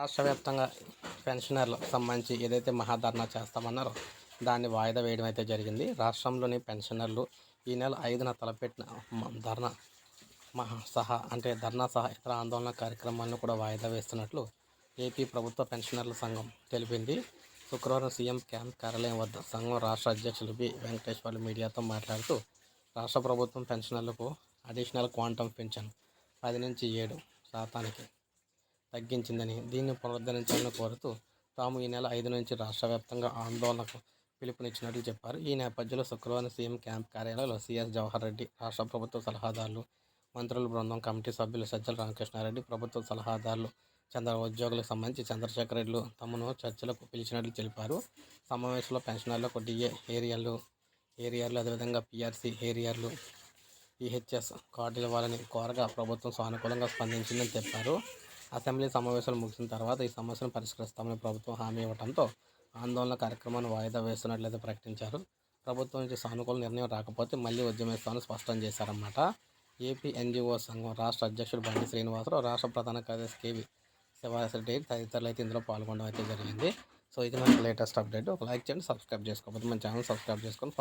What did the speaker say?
రాష్ట్ర వ్యాప్తంగా పెన్షనర్లకు సంబంధించి ఏదైతే మహాధర్నా చేస్తామన్నారో దాన్ని వాయిదా వేయడం అయితే జరిగింది. రాష్ట్రంలోని పెన్షనర్లు ఈ నెల ఐదున తలపెట్టిన ధర్నా మహా సహా అంటే ధర్నా సహా ఇతర ఆందోళన కార్యక్రమాలను కూడా వాయిదా వేస్తున్నట్లు ఏపీ ప్రభుత్వ పెన్షనర్ల సంఘం తెలిపింది. శుక్రవారం సీఎం క్యాంప్ కార్యాలయం వద్ద సంఘం రాష్ట్ర అధ్యక్షులు బి. వెంకటేశ్వర్లు మీడియాతో మాట్లాడుతూ రాష్ట్ర ప్రభుత్వం పెన్షనర్లకు అడిషనల్ క్వాంటమ్ పెన్షన్ పది నుంచి ఏడు శాతానికి తగ్గించిందని దీన్ని పునరుద్ధరించాలని కోరుతూ తాము ఈ నెల ఐదు నుంచి రాష్ట్ర వ్యాప్తంగా ఆందోళనకు పిలుపునిచ్చినట్లు చెప్పారు. ఈ నేపథ్యంలో శుక్రవారం సీఎం క్యాంప్ కార్యాలయంలో సీఎస్ జవహర్ రెడ్డి రాష్ట్ర ప్రభుత్వ సలహాదారులు మంత్రుల బృందం కమిటీ సభ్యులు సజ్జల రామకృష్ణారెడ్డి ప్రభుత్వ సలహాదారులు చంద్ర ఉద్యోగులకు సంబంధించి చంద్రశేఖర్ రెడ్డిలు తమను చర్చలకు పిలిచినట్లు తెలిపారు. సమావేశంలో పెన్షనర్లకు డిఏ ఏరియాలు ఏరియాలు అదేవిధంగా పిఆర్సీ ఏరియాలు ఈహెచ్ఎస్ కార్డులు ఇవ్వాలని కోరగా ప్రభుత్వం సానుకూలంగా స్పందించిందని చెప్పారు. అసెంబ్లీ సమావేశాలు ముగిసిన తర్వాత ఈ సమస్యను పరిష్కరిస్తామని ప్రభుత్వం హామీ ఇవ్వడంతో ఆందోళన కార్యక్రమాన్ని వాయిదా వేస్తున్నట్లయితే ప్రకటించారు. ప్రభుత్వం నుంచి సానుకూల నిర్ణయం రాకపోతే మళ్ళీ ఉద్యమిస్తామని స్పష్టం చేశారన్నమాట. ఏపీ ఎన్జిఓ సంఘం రాష్ట్ర అధ్యక్షుడు బండి శ్రీనివాసరావు రాష్ట్ర ప్రధాన కార్యదర్శి కేవి శివారెడ్డి తదితరులు అయితే ఇందులో పాల్గొనడం అయితే జరిగింది. సో ఇది మనకి లేటెస్ట్ అప్డేట్. ఒక లైక్ చేయండి సబ్స్క్రైబ్ చేసుకోకపోతే మన ఛానల్ సబ్స్క్రైబ్ చేసుకొని